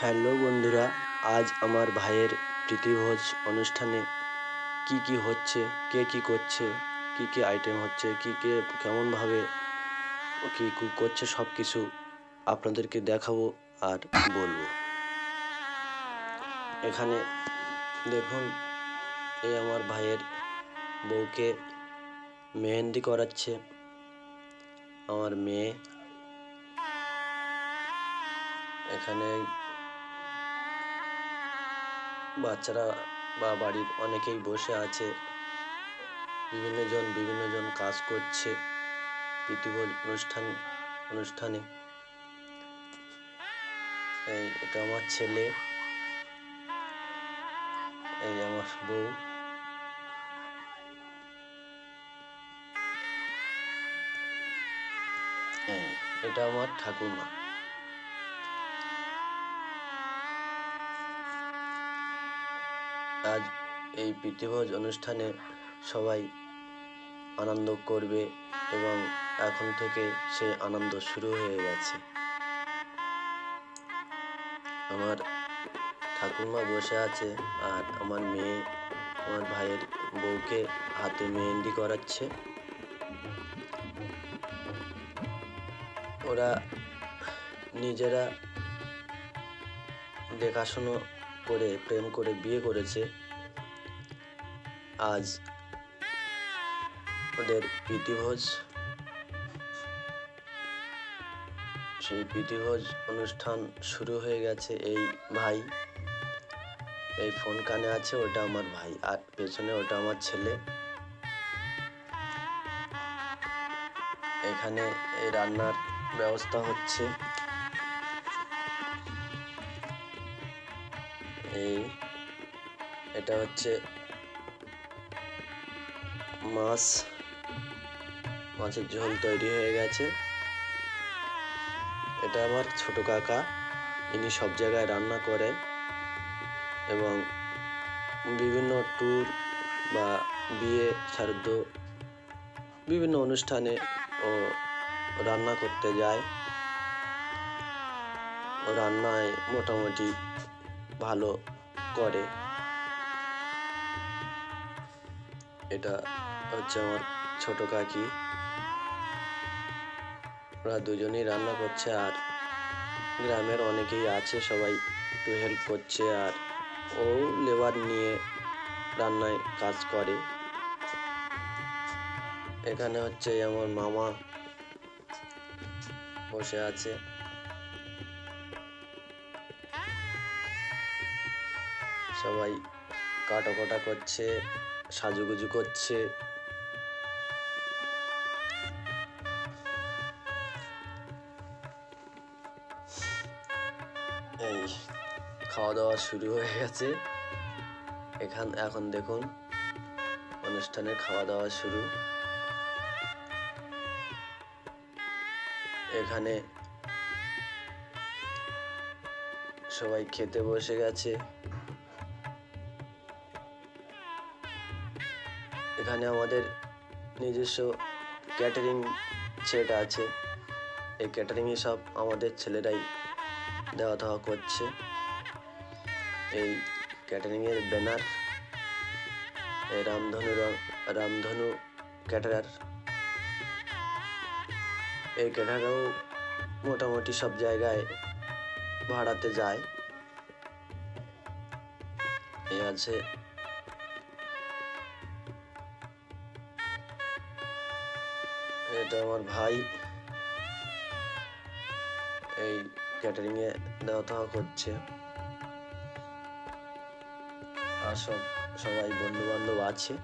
Hello বন্ধুরা, আজ আমার ভাইয়ের প্রীতিভোজ অনুষ্ঠানে কি কি হচ্ছে, কে কি করছে, কি কি আইটেম হচ্ছে, কি কে কেমনভাবে কি করছে সব কিছু আপনাদেরকে দেখাবো আর বলব। এখানে দেখুন, এই আমার ভাইয়ের বউকে মেহেন্দি করাচ্ছে। আমার মেয়ে। এখানে বাচ্চারা বা বাড়ির অনেকেই বসে আছে। বিভিন্ন জন বিভিন্ন জন কাজ করছে প্রীতিভোজ অনুষ্ঠান, অনুষ্ঠানে। এই এটা আমার ছেলে, এই আমার বউ। এটা আমার ঠাকুমা আজ এই প্রীতিভোজ অনুষ্ঠানে সবাই আনন্দ করবে এবং এখন থেকে সেই আনন্দ শুরু হয়ে গেছে। আমার ঠাকুরমা বসে আছে আর আমার মেয়ে, আমার ভাইয়ের বউকে হাতে মেহেন্দি করাচ্ছে। ওরা নিজেরা দেখাশুনো করে, প্রেম করে বিয়ে করেছে। আজ ওদের প্রীতিভোজ সেই প্রীতিভোজ অনুষ্ঠান শুরু হয়ে গেছে এই ভাই। এই ফোন কানে আছে, ওটা আমার ভাই। আর পেছনে ওটা আমার ছেলে। এখানে এই রান্নার ব্যবস্থা হচ্ছে। এই এটা হচ্ছে মাছ। মাছের ঝোল তৈরি হয়ে গেছে। এটা আমার ছোট কাকা। ইনি সব জায়গায় রান্না করে এবং বিভিন্ন ট্যুর বা বিয়ে, শ্রাদ্ধ, বিভিন্ন অনুষ্ঠানে ও রান্না করতে যায়। রান্নায় মোটামুটি ভালো করে। এটা হচ্ছে আমার ছোট কাকি। ওরা দুজনেই রান্না করছে আর গ্রামের অনেকেই আছে, সবাই একটু হেল্প করছে আর ও লেবার নিয়ে রান্নায় কাজ করে। এখানে হচ্ছে আমার মামা বসে আছে। সবাই কাটাকোটা করছে, সাজুগুজু করছে। এই খাওয়া দাওয়া শুরু হয়ে গেছে। এখান, এখন দেখুন, অনুষ্ঠানের খাওয়া দাওয়া শুরু। এখানে সবাই খেতে বসে গেছে। এখানে আমাদের নিজস্ব ক্যাটারিং সেট আছে। এই ক্যাটারিংয়ে সব আমাদের ছেলেরাই দেওয়া দেওয়া করছে। এই ক্যাটারিংয়ের ব্যানার রামধনু রামধনু ক্যাটারার এই ক্যাটারাও মোটামুটি সব জায়গায় ভাড়াতে যায়। এই আছে এটা আমার ভাই। এই ক্যাটারিং এ দেওয়া দেওয়া করছে আর সব সবাই বন্ধু বান্ধব আছে।